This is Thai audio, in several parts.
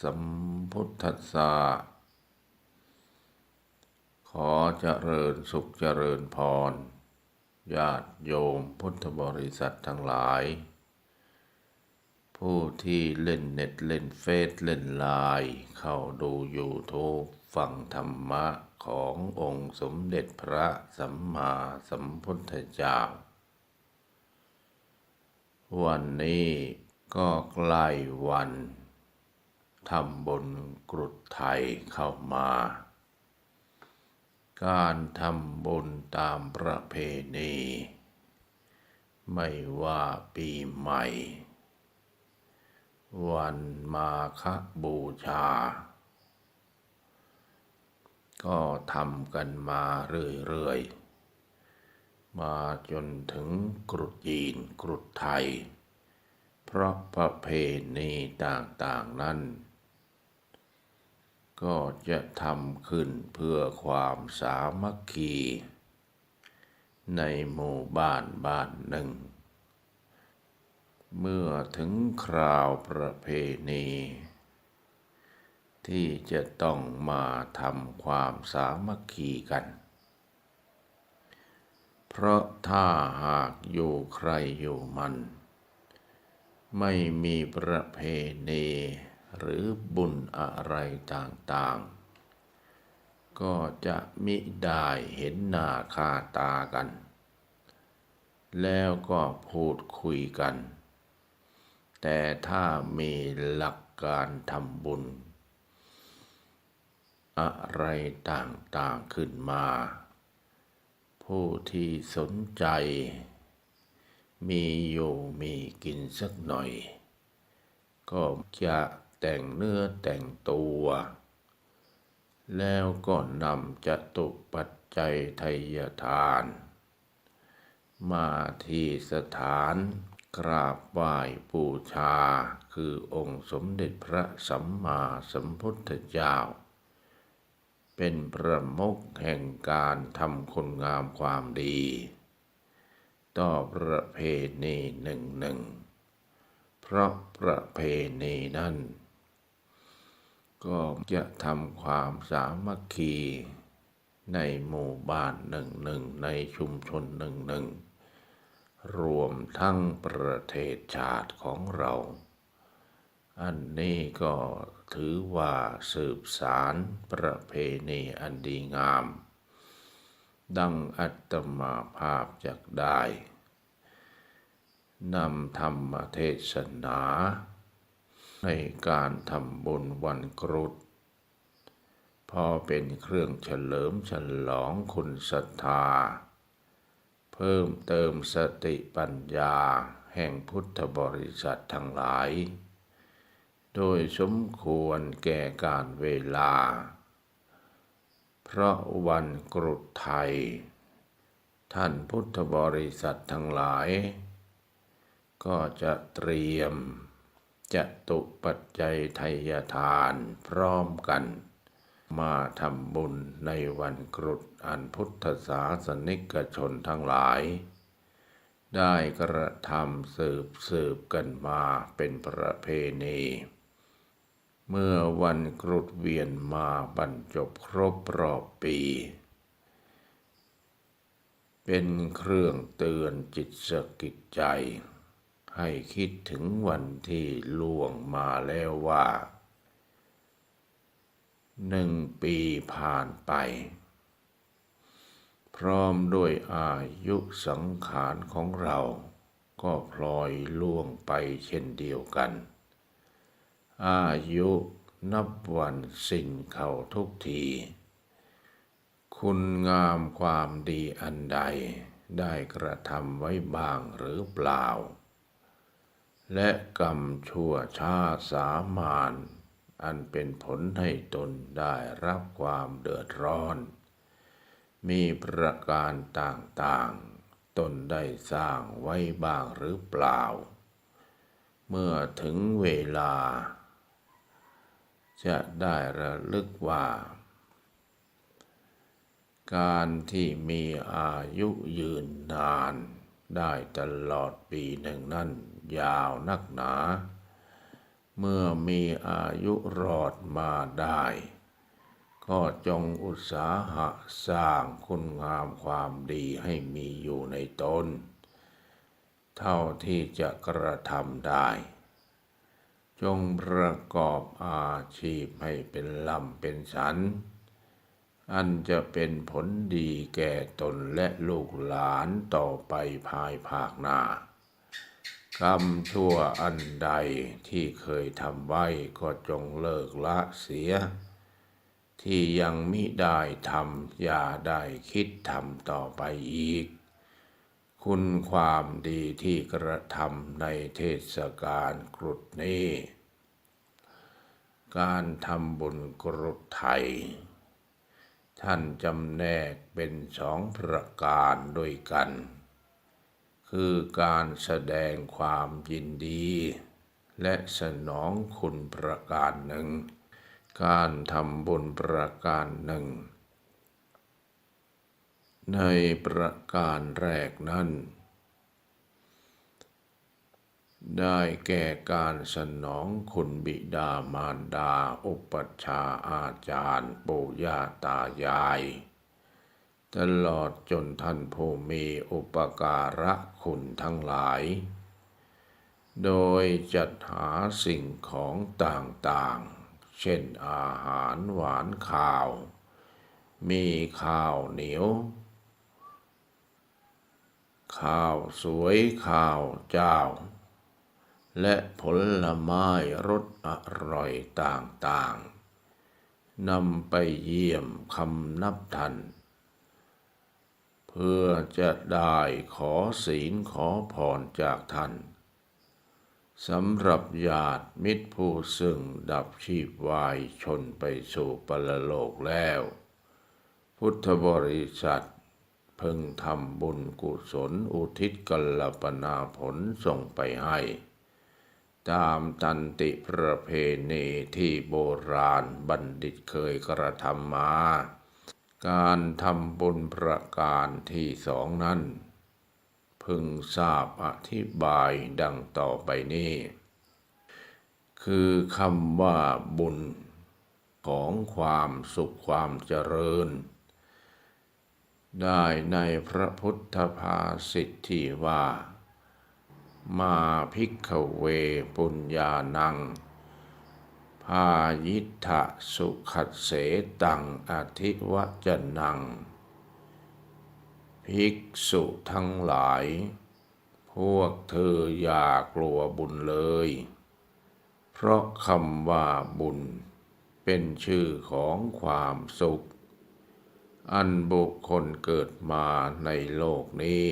สัมพุทธัสสะขอเจริญสุขเจริญพร ญาติโยมพุทธบริษัททั้งหลาย ผู้ที่เล่นเน็ตเล่นเฟซเล่นไลน์เข้าดูยูทูบฟังธรรมะขององค์สมเด็จพระสัมมาสัมพุทธเจ้า วันนี้ก็ใกล้วัน ทำบุญกรุดไทยเข้ามา การทำบุญตามประเพณี ไม่ว่าปีใหม่ วันมาคบูชา ก็ทำกันมาเรื่อยๆ มาจนถึงกรุดจีนกรุดไทย เพราะประเพณีต่างๆนั้น ก็จะทำขึ้นเพื่อความสามัคคี ในหมู่บ้านบ้านหนึ่ง เมื่อถึงคราวประเพณี ที่จะต้องมาทำความสามัคคีกัน เพราะถ้าหากอยู่ใครอยู่มัน ไม่มีประเพณี หรือบุญอะไรต่างๆ ก็จะมิได้เห็นหน้าค่าตากัน แล้วก็พูดคุยกัน แต่ถ้ามีหลักการทำบุญ อะไรต่างๆขึ้นมา ผู้ที่สนใจมีอยู่มีกินสักหน่อย ก็จะ แต่งเนื้อแต่งตัว แล้วก็นำจตุปัจจัยทยทาน มาที่สถานกราบไหว้บูชา คือองค์สมเด็จพระสัมมาสัมพุทธเจ้า เป็นประมุขแห่งการทำคุณงามความดี ต่อประเพณีหนึ่งหนึ่ง เพราะประเพณีนั้น ก็จะทำความสามัคคีในหมู่บ้านหนึ่งหนึ่งในชุมชนหนึ่งหนึ่งรวมทั้งประเทศชาติของเรา อันนี้ก็ถือว่าสืบสารประเพณีอันดีงาม ดังอัตมาภาพจักได้นำธรรมเทศนา ในการทำบุญวันกรุฑพอเป็นเครื่องเฉลิมฉลองคุณศรัทธา เพิ่มเติมสติปัญญาแห่งพุทธบริษัททั้งหลาย โดยสมควรแก่การเวลา เพราะวันกรุฑไทย ท่านพุทธบริษัททั้งหลาย ก็จะเตรียม จะตุปัจจัยไทยทานพร้อมกัน มาทำบุญในวันกรุฑอันพุทธศาสนิกชนทั้งหลาย ได้กระทำสืบสืบกันมาเป็นประเพณี เมื่อวันกรุฑเวียนมาบรรจบครบรอบปีเป็นเครื่องเตือนจิตสกิดใจ ให้คิดถึงวันที่ล่วงมาแล้วว่าหนึ่งปีผ่านไป พร้อมด้วยอายุสังขารของเรา ก็พลอยล่วงไปเช่นเดียวกัน อายุนับวันสิ้นเข้าทุกที คุณงามความดีอันใดได้กระทำไว้บ้างหรือเปล่า และกรรมชั่วช้าสามานอันเป็นผลให้ตนได้รับความเดือดร้อน มีประการต่างๆ ตนได้สร้างไว้บ้างหรือเปล่า เมื่อถึงเวลา จะได้ระลึกว่า การที่มีอายุยืนนาน ได้ตลอดปีหนึ่งนั้นยาวนักหนา เมื่อมีอายุรอดมาได้ ก็จงอุตสาหะสร้างคุณงามความดีให้มีอยู่ในตน เท่าที่จะกระทำได้ จงประกอบอาชีพให้เป็นลำเป็นสัน อันจะเป็นผลดีแก่ตนและลูกหลานต่อไปภายภาคหน้ากรรมชั่วอันใดที่เคยทำไว้ก็จงเลิกละเสีย ที่ยังมิได้ทำอย่าได้คิดทำต่อไปอีก คุณความดีที่กระทำในเทศกาลกรุดนี้ การทำบุญกรุดไทย ท่านจำแนกเป็นสองประการด้วยกัน คือการแสดงความยินดี และสนองคุณประการหนึ่ง การทำบุญประการหนึ่ง ในประการแรกนั้น ได้แก่การสนองคุณบิดามารดา อุปัชฌาอาจารย์ ปู่ย่าตายาย ตลอดจนท่านผู้มีอุปการะคุณทั้งหลาย โดยจัดหาสิ่งของต่างๆ เช่นอาหารหวานข้าว มีข้าวเหนียวข้าวสวยข้าวเจ้า และผลไม้รสอร่อยต่างๆนำไปเยี่ยมคำนับทัน เพื่อจะได้ขอศีลขอพรจากท่านสำหรับญาติมิตรผู้ซึ่งดับชีพวายชนไปสู่ปรโลกแล้ว พุทธบริษัทพึงทำบุญกุศลอุทิศกัลปนาผลส่งไปให้ ตามตันติประเพณีที่โบราณบัณฑิตเคยกระทำมา การทำบุญประการที่สองนั้น พึงทราบอธิบายดังต่อไปนี้ คือคำว่าบุญของความสุขความเจริญ ได้ในพระพุทธภาษิตที่ว่า มาพิกขเวปุญญานัง พายิทธสุขัดเสตังอธิวัจนัง ภิกษุทั้งหลาย พวกเธออย่ากลัวบุญเลย เพราะคำว่าบุญเป็นชื่อของความสุข อันบุคคลเกิดมาในโลกนี้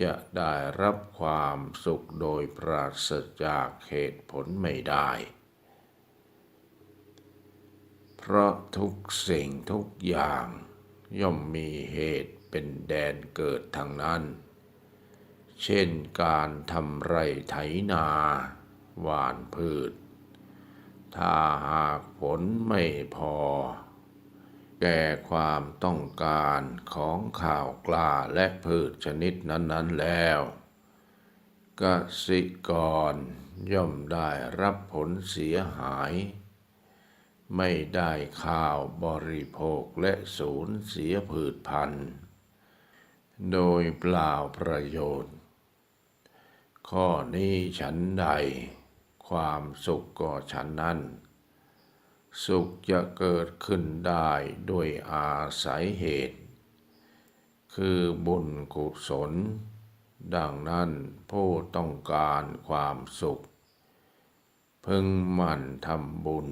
จะได้รับความสุขโดยปราศจากเหตุผลไม่ได้ เพราะทุกสิ่งทุกอย่างย่อมมีเหตุเป็นแดนเกิดทางนั้น เช่นการทำไรไถนา หว่านพืช ถ้าหากผลไม่พอ แก่ความต้องการของข้าวกล้าและพืชชนิดนั้น ๆแล้วกสิกรย่อมได้รับผลเสียหาย ไม่ได้ข้าวบริโภคและสูญเสียพืชพันธุ์ โดยเปล่าประโยชน์ ข้อนี้ฉันใด ความสุขก็ฉันนั้น สุขจะเกิดขึ้นได้ด้วยอาศัยเหตุ คือบุญกุศล ดังนั้นผู้ต้องการความสุข พึงหมั่นทำบุญ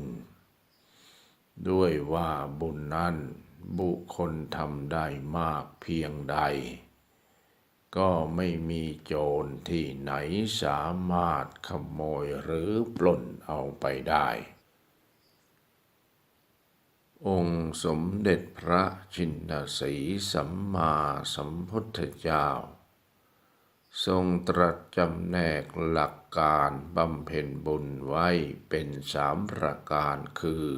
ด้วยว่าบุญนั้นบุคคลทำได้มากเพียงใด ก็ไม่มีโจรที่ไหนสามารถขโมยหรือปล้นเอาไปได้ องค์สมเด็จพระชินสีสัมมาสัมพุทธเจ้า ทรงตรัสจำแนกหลักการบำเพ็ญบุญไว้เป็นสามประการคือ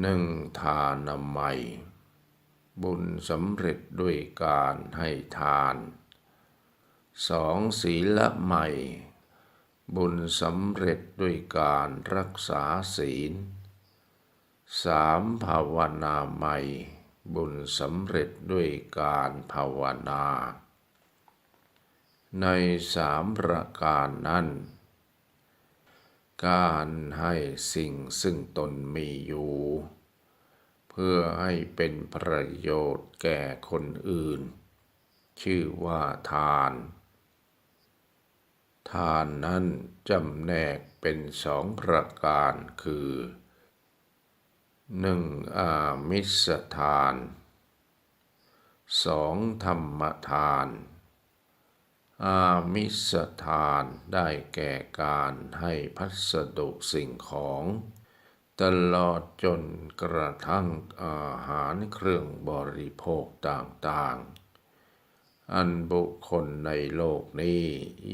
หนึ่งทานามัย บุญสำเร็จด้วยการให้ทานสองศีลใหม่ บุญสำเร็จด้วยการรักษาศีล สามภาวนาใหม่ บุญสำเร็จด้วยการภาวนา ในสามประการนั้น การให้สิ่งซึ่งตนมีอยู่ เพื่อให้เป็นประโยชน์แก่คนอื่น ชื่อว่าทานทานนั้นจำแนกเป็นสองประการคือ หนึ่งอามิสทานสองธรรมทาน อามิสทานได้แก่การให้พัสดุสิ่งของ ตลอดจนกระทั่งอาหารเครื่องบริโภคต่างๆ อันบุคคลในโลกนี้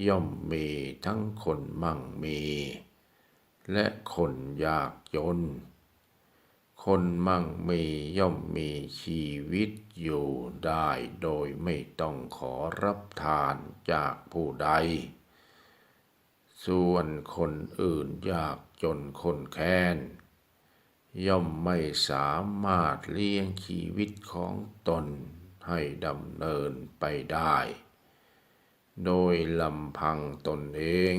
ย่อมมีทั้งคนมั่งมี และคนยากจน คนมั่งมีย่อมมีชีวิตอยู่ได้โดยไม่ต้องขอรับทานจากผู้ใด ส่วนคนอื่นยากจนคนแค้น ย่อมไม่สามารถเลี้ยงชีวิตของตนให้ดำเนินไปได้ โดยลำพังตนเอง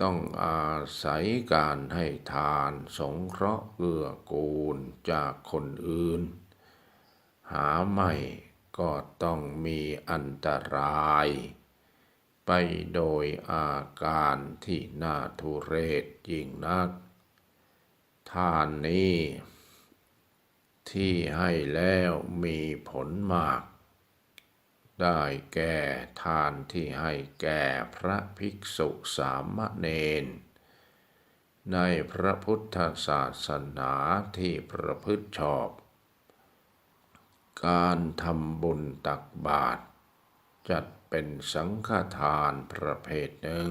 ต้องอาศัยการให้ทานสงเคราะห์เกื้อกูลจากคนอื่น หาไม่ก็ต้องมีอันตราย ไปโดยอาการที่น่าทุเรศยิ่งนัก ทานนี้ ที่ให้แล้วมีผลมาก ได้แก่ทานที่ให้แก่พระภิกษุสามเณรในพระพุทธศาสนาที่ประพฤติชอบ การทำบุญตักบาตรจัดเป็นสังฆทานประเภทหนึ่ง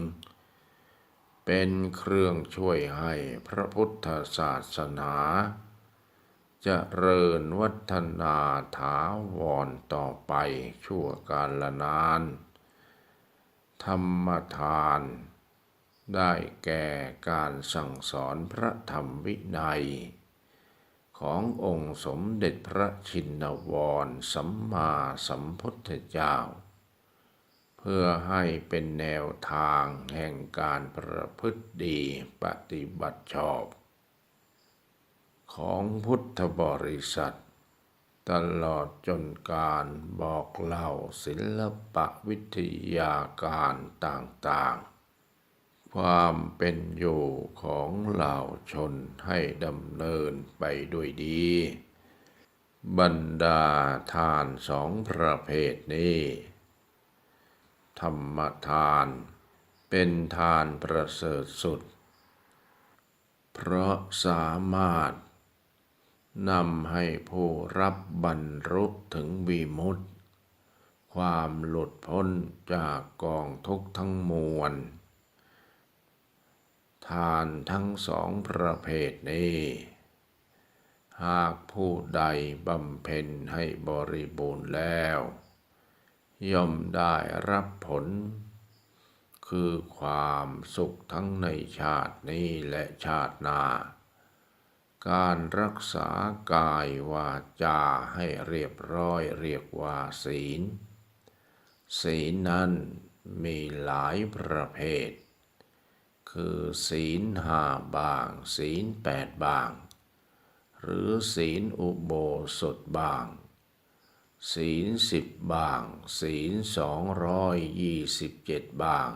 เป็นเครื่องช่วยให้พระพุทธศาสนา จะเริญวัฒนาถาวรต่อไปชั่วกาลนาน ธรรมทาน ได้แก่การสั่งสอนพระธรรมวินัย ขององค์สมเด็จพระชินวรสัมมาสัมพุทธเจ้า เพื่อให้เป็นแนวทางแห่งการประพฤติดีปฏิบัติชอบ ของพุทธบริษัท ตลอดจนการบอกเล่าศิลปะวิทยาการต่างๆ ความเป็นอยู่ของเหล่าชนให้ดำเนินไปด้วยดี บรรดาทานสองประเภทนี้ ธรรมทานเป็นทานประเสริฐสุด เพราะสามารถ นำให้ผู้รับบรรลุถึงวีมุตความหลุดพ้นจากกองทุกข์ทั้งมวล ทานทั้งสองประเภทนี้ หากผู้ใดบำเพ็ญให้บริบูรณ์แล้ว ย่อมได้รับผล คือความสุขทั้งในชาตินี้และชาติหน้า การรักษากายวาจาให้เรียบร้อยเรียกว่าศีล ศีลนั้นมีหลายประเภท คือศีลห้าบาง ศีลแปดบาง หรือศีลอุโบสถบาง ศีลสิบบาง ศีลสองร้อยยี่สิบเจ็ดบาง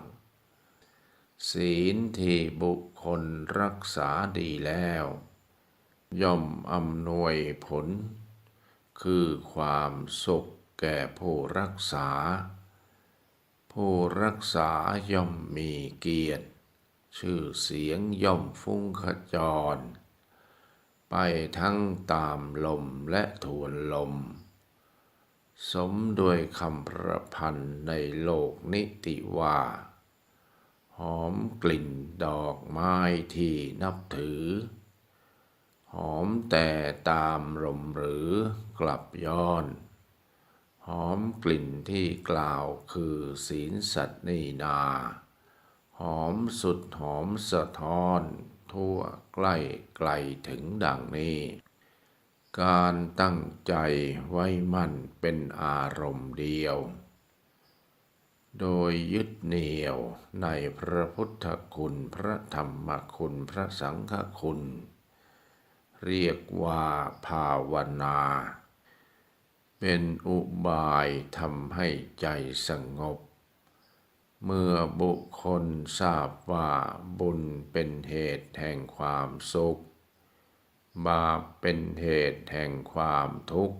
ศีลที่บุคคลรักษาดีแล้ว ย่อมอำนวยผล คือความสุขแก่ผู้รักษา ผู้รักษาย่อมมีเกียรติ ชื่อเสียงย่อมฟุ้งขจร ไปทั้งตามลมและทวนลม สมด้วยคำประพันธ์ในโลกนิติว่า หอมกลิ่นดอกไม้ที่นับถือ หอมแต่ตามลมหรือกลับย้อน หอมกลิ่นที่กล่าวคือศีลสัตว์นีนา หอมสุดหอมสะท้อน ทั่วใกล้ไกลถึงดังนี้ การตั้งใจไว้มั่นเป็นอารมณ์เดียว โดยยึดเหนี่ยวในพระพุทธคุณพระธรรมคุณพระสังฆคุณ เรียกว่าภาวนา เป็นอุบายทำให้ใจสงบ เมื่อบุคคลทราบว่าบุญเป็นเหตุแห่งความสุข บาปเป็นเหตุแห่งความทุกข์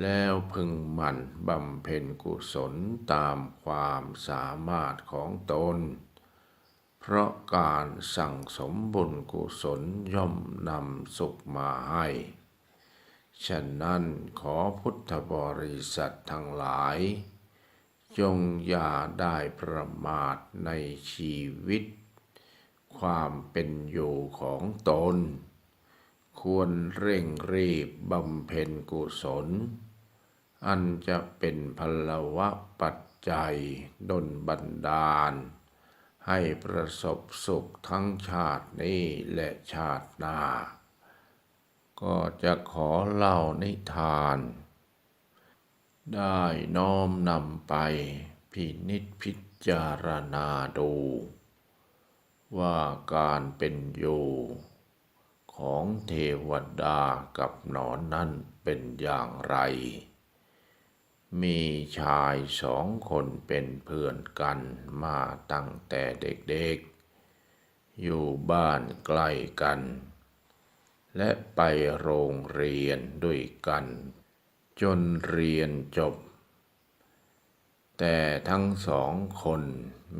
แล้วพึงหมั่นบำเพ็ญกุศลตามความสามารถของตน เพราะการสั่งสมบุญกุศลย่อมนำสุขมาให้ ฉะนั้นขอพุทธบริษัททั้งหลาย จงอย่าได้ประมาทในชีวิต ความเป็นอยู่ของตน ควรเร่งรีบบำเพ็ญกุศล อันจะเป็นพลวะปัจจัยดลบันดาล ให้ประสบสุขทั้งชาตินี้และชาติหน้า ก็จะขอเล่านิทาน ได้น้อมนำไปพินิจพิจารณาดู ว่าการเป็นอยู่ของเทวดากับหนอนนั้นเป็นอย่างไร มีชายสองคนเป็นเพื่อนกันมาตั้งแต่เด็กๆ อยู่บ้านใกล้กัน และไปโรงเรียนด้วยกัน จนเรียนจบ แต่ทั้งสองคน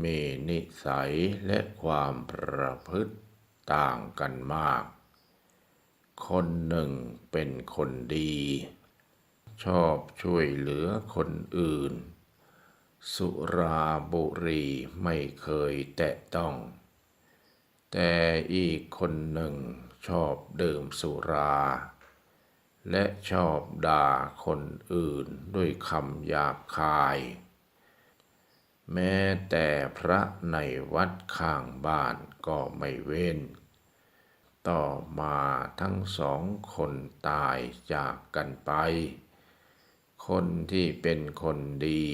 มีนิสัยและความประพฤติต่างกันมาก คนหนึ่งเป็นคนดี ชอบช่วยเหลือคนอื่น สุราบุรีไม่เคยแตะต้อง แต่อีกคนหนึ่งชอบดื่มสุรา และชอบด่าคนอื่นด้วยคำหยาบคาย แม้แต่พระในวัดข้างบ้านก็ไม่เว้น ต่อมาทั้งสองคนตายจากกันไป คนที่เป็นคนดี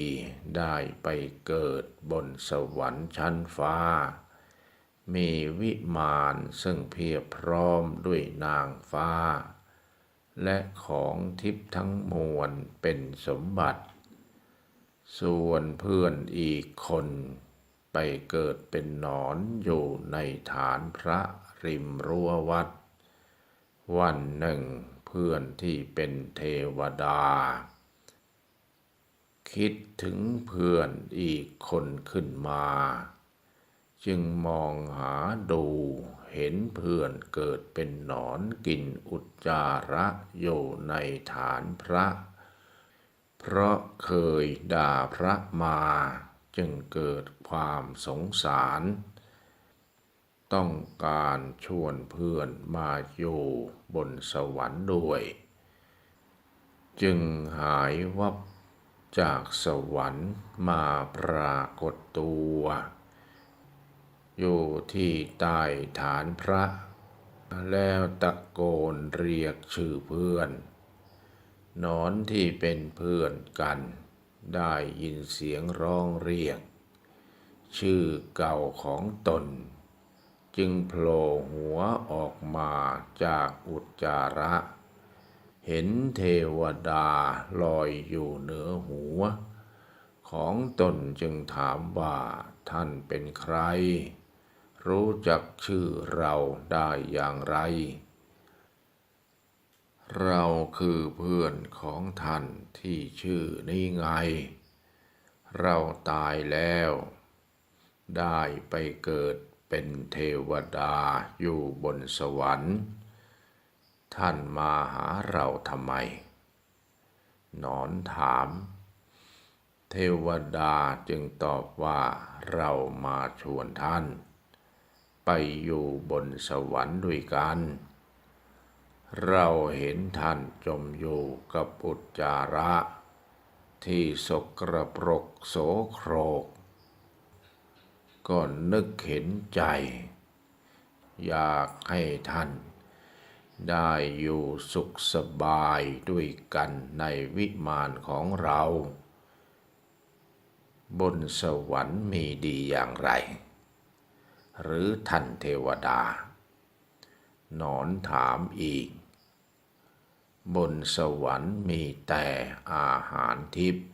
ได้ไปเกิดบนสวรรค์ชั้นฟ้า มีวิมานซึ่งเพียบพร้อมด้วยนางฟ้า และของทิพย์ทั้งมวลเป็นสมบัติ ส่วนเพื่อนอีกคนไปเกิดเป็นหนอนอยู่ในฐานพระริมรั้ววัด วันหนึ่งเพื่อนที่เป็นเทวดา คิดถึงเพื่อนอีกคนขึ้นมา จึงมองหาดูเห็นเพื่อนเกิดเป็นหนอนกินอุจจาระอยู่ในฐานพระ เพราะเคยด่าพระมาจึงเกิดความสงสาร ต้องการชวนเพื่อนมาอยู่บนสวรรค์ด้วย จึงหายวับ จากสวรรค์มาปรากฏตัว อยู่ที่ใต้ฐานพระ แล้วตะโกนเรียกชื่อเพื่อน นอนที่เป็นเพื่อนกัน ได้ยินเสียงร้องเรียก ชื่อเก่าของตน จึงโผล่หัวออกมาจากอุจจาระ เห็นเทวดาลอยอยู่เหนือหัว ของตนจึงถามว่าท่านเป็นใคร รู้จักชื่อเราได้อย่างไร เราคือเพื่อนของท่านที่ชื่อนี้ไง เราตายแล้ว ได้ไปเกิดเป็นเทวดาอยู่บนสวรรค์ ท่านมาหาเราทำไมหนอนถาม เทวดาจึงตอบว่าเรามาชวนท่าน ไปอยู่บนสวรรค์ด้วยกัน เราเห็นท่านจมอยู่กับอุจจาระ ที่สกรปรกโสโครก ก็นึกเห็นใจ อยากให้ท่าน ได้อยู่สุขสบายด้วยกันในวิมานของเรา บนสวรรค์มีดีอย่างไร หรือท่านเทวดา หนอนถามอีก บนสวรรค์มีแต่อาหารทิพย์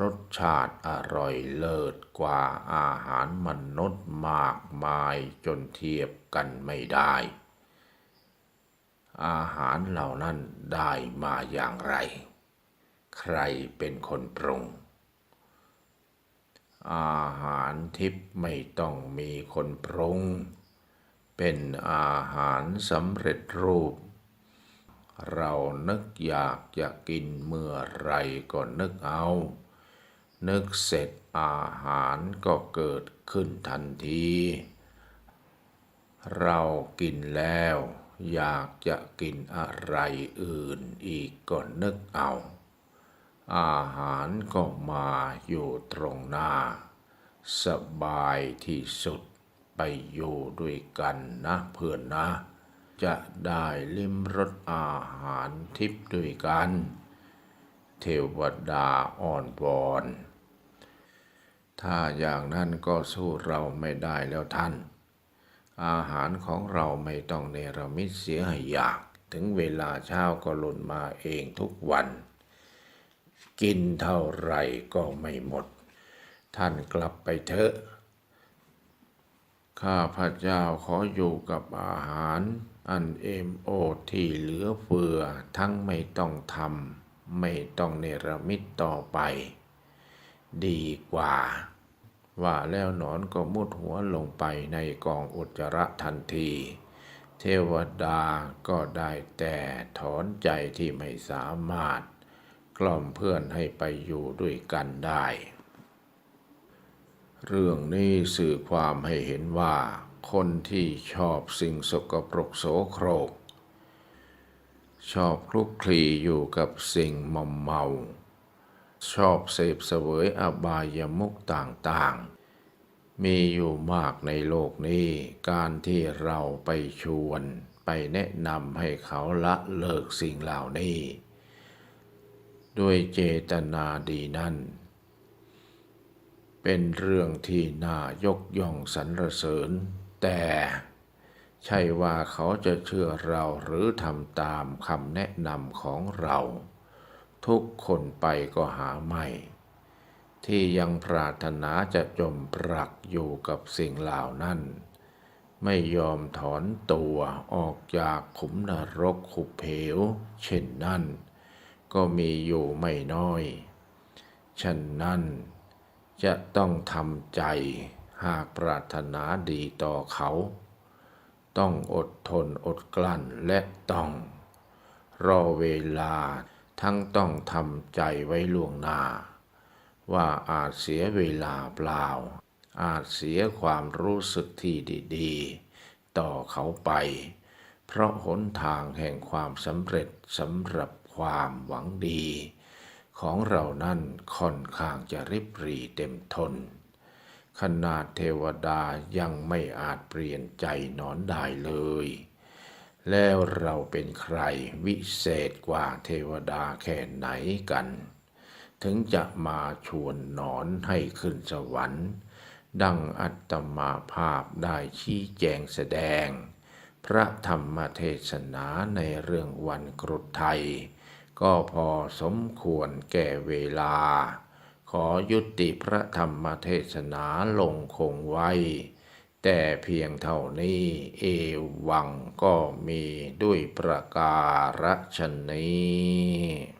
รสชาติอร่อยเลิศกว่าอาหารมนุษย์มากมายจนเทียบกันไม่ได้ อาหารเหล่านั้นได้มาอย่างไร ใครเป็นคนปรุง อาหารทิพย์ไม่ต้องมีคนปรุง เป็นอาหารสำเร็จรูป เรานึกอยากจะกินเมื่อไรก็นึกเอา นึกเสร็จอาหารก็เกิดขึ้นทันที เรากินแล้ว อยากจะกินอะไรอื่นอีกก็นึกเอา อาหารก็มาอยู่ตรงหน้า สบายที่สุดไปอยู่ด้วยกันนะเพื่อนนะ จะได้ลิ้มรสอาหารทิพย์ด้วยกัน เทวดาอ่อนวอน ถ้าอย่างนั้นก็สู้เราไม่ได้แล้วท่าน อาหารของเราไม่ต้องเนรมิตเสียให้อยาก ถึงเวลาเช้าก็หล่นมาเองทุกวัน กินเท่าไหร่ก็ไม่หมด ท่านกลับไปเถอะ ข้าพระเจ้าขออยู่กับอาหารอันเอมโอที่เหลือเฟือทั้งไม่ต้องทำไม่ต้องเนรมิตต่อไป ดีกว่า ว่าแล้วหนอนก็มุดหัวลงไปในกองอุจจาระทันที เทวดาก็ได้แต่ถอนใจที่ไม่สามารถ กล่อมเพื่อนให้ไปอยู่ด้วยกันได้ เรื่องนี้สื่อความให้เห็นว่า คนที่ชอบสิ่งสกปรกโสโครก ชอบคลุกคลีอยู่กับสิ่งมอมเมา ชอบเสพเสวยอบายมุกต่างๆ มีอยู่มากในโลกนี้ การที่เราไปชวนไปแนะนำให้เขาละเลิกสิ่งเหล่านี้ ด้วยเจตนาดีนั้น เป็นเรื่องที่น่ายกย่องสรรเสริญ แต่ใช่ว่าเขาจะเชื่อเราหรือทำตามคำแนะนำของเรา ทุกคนไปก็หาไม่ ที่ยังปรารถนาจะจมปรักอยู่กับสิ่งเหล่านั้น ไม่ยอมถอนตัวออกจากขุมนรกขุบเหว เช่นนั้น ก็มีอยู่ไม่น้อย ฉะนั้นจะต้องทำใจหากปรารถนาดีต่อเขา ต้องอดทนอดกลั้นและต้อง รอเวลา ทั้งต้องทำใจไว้ล่วงหน้า ว่าอาจเสียเวลาเปล่า อาจเสียความรู้สึกที่ดีๆ ต่อเขาไป เพราะหนทางแห่งความสำเร็จสำหรับความหวังดี ของเรานั้นค่อนข้างจะริบรีเต็มทน ขนาดเทวดายังไม่อาจเปลี่ยนใจนอนได้เลย แล้วเราเป็นใครวิเศษกว่าเทวดาแค่ไหนกัน ถึงจะมาชวนหนอนให้ขึ้นสวรรค์ ดังอัตมาภาพได้ชี้แจงแสดง พระธรรมเทศนาในเรื่องวันกรุฑไทย ก็พอสมควรแก่เวลา ขอยุติพระธรรมเทศนาลงคงไว้ แต่เพียงเท่านี้เอวังก็มีด้วยประการฉนี้